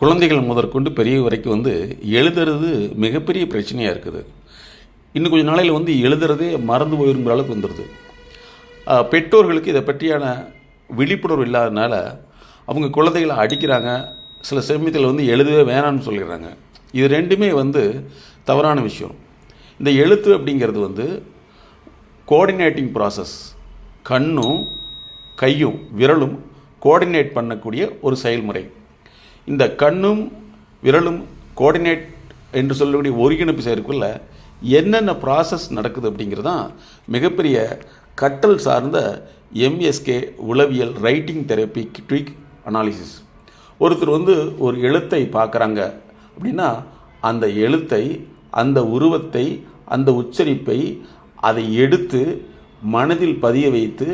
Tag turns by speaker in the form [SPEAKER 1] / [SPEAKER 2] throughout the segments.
[SPEAKER 1] குழந்தைகள் முதற்கொண்டு பெரிய வரைக்கும் வந்து எழுதுறது மிகப்பெரிய பிரச்சனையாக இருக்குது. இன்னும் கொஞ்சம் நாளையில் வந்து எழுதுறதே மறந்து போயிருங்கிற அளவுக்கு வந்துடுது பெற்றோர்களுக்கு இதை பற்றியான விழிப்புணர்வு இல்லாதனால அவங்க குழந்தைகளை அடிக்கிறாங்க. சில சமயத்தில் வந்து எழுதவே வேணாம்னு சொல்லிடுறாங்க. இது ரெண்டுமே வந்து தவறான விஷயம். இந்த எழுத்து அப்படிங்கிறது வந்து கோஆர்டினேட்டிங் ப்ராசஸ் கண்ணும் கையும் விரலும் கோஆர்டினேட் பண்ணக்கூடிய ஒரு செயல்முறை. இந்த கண்ணும் விரலும் கோஆர்டினேட் என்று சொல்லக்கூடிய ஒருங்கிணைப்பு செயற்குள்ள என்னென்ன ப்ராசஸ் நடக்குது அப்படிங்கிறது தான் மிகப்பெரிய கற்றல் சார்ந்த எம்எஸ்கே உளவியல் ரைட்டிங் தெரப்பி ட்விக் அனாலிசிஸ் ஒருத்தர் வந்து ஒரு எழுத்தை பார்க்குறாங்க அப்படின்னா அந்த எழுத்தை அந்த உருவத்தை அந்த உச்சரிப்பை அதை எடுத்து மனதில் பதிய வைத்து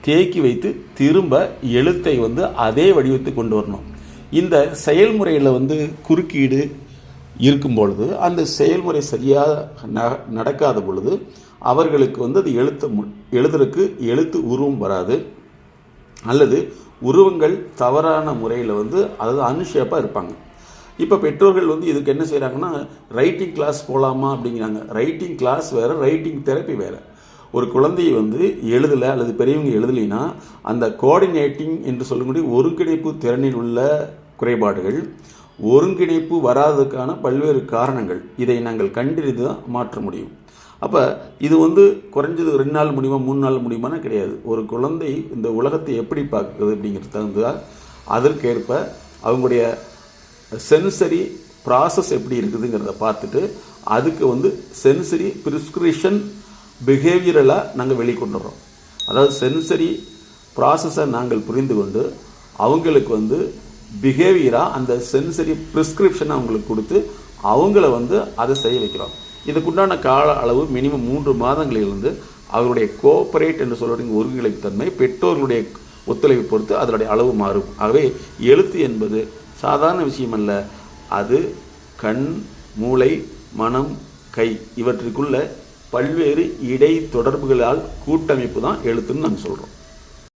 [SPEAKER 1] தேக்கி வைத்து திரும்ப எழுத்தை வந்து அதே வடிவத்தை கொண்டு வரணும். இந்த செயல்முறையில் வந்து குறுக்கீடு இருக்கும் பொழுது அந்த செயல்முறை சரியாக ந- நடக்காத பொழுது அவர்களுக்கு வந்து அது எழுத்த மு- எழுதுறதுக்கு எழுத்து உருவம் வராது. அல்லது உருவங்கள் தவறான முறையில் வந்து அதாவது அனுஷேப்பாக இருப்பாங்க. இப்போ பெற்றோர்கள் வந்து இதுக்கு என்ன செய்கிறாங்கன்னா ரைட்டிங் கிளாஸ் போகலாமா அப்படிங்கிறாங்க. ரைட்டிங் கிளாஸ் வேறு ரைட்டிங் தெரப்பி வேறு. ஒரு குழந்தையை வந்து எழுதலை அல்லது பெரியவங்க எழுதலைன்னா அந்த கோஆர்டினேட்டிங் என்று சொல்லக்கூடிய ஒருங்கிணைப்பு திறனில் உள்ள குறைபாடுகள் ஒருங்கிணைப்பு வராததுக்கான பல்வேறு காரணங்கள். இதை நாங்கள் கண்டறிந்து தான் மாற்ற முடியும். அப்போ இது வந்து குறைஞ்சது ரெண்டு நாள் முடியுமா மூணு நாள் முடியுமானா கிடையாது. ஒரு குழந்தை இந்த உலகத்தை எப்படி பார்க்குது அப்படிங்கிறது தகுந்தா அதற்கேற்ப அவங்களுடைய சென்சரி ப்ராசஸ் எப்படி இருக்குதுங்கிறத பார்த்துட்டு அதுக்கு வந்து சென்சரி ப்ரிஸ்கிரிப்ஷன் பிஹேவியரலாக நாங்கள் வெளிக்கொண்டு வர்றோம் அதாவது சென்சரி ப்ராசஸை நாங்கள் புரிந்து கொண்டு அவங்களுக்கு வந்து பிஹேவியராக அந்த சென்சரி ப்ரிஸ்கிரிப்ஷனை அவங்களுக்கு கொடுத்து அவங்கள வந்து அதை செய்ய வைக்கிறோம். இதுக்குண்டான கால அளவு மினிமம் மூன்று மாதங்களிலிருந்து அவருடைய கோஆபரேட் என்று சொல்லக்கூடிய ஒருங்கிணைப்பு தன்மை பெற்றோர்களுடைய ஒத்துழைப்பை பொறுத்து அதனுடைய அளவு மாறும். ஆகவே எழுத்து என்பது சாதாரண விஷயம் அல்ல அது கண் மூளை மனம் கை இவற்றுக்குள்ள பல்வேறு இடை தொடர்புகளால் கூட்டமைப்பு தான் எழுத்துன்னு நாங்கள் சொல்கிறோம்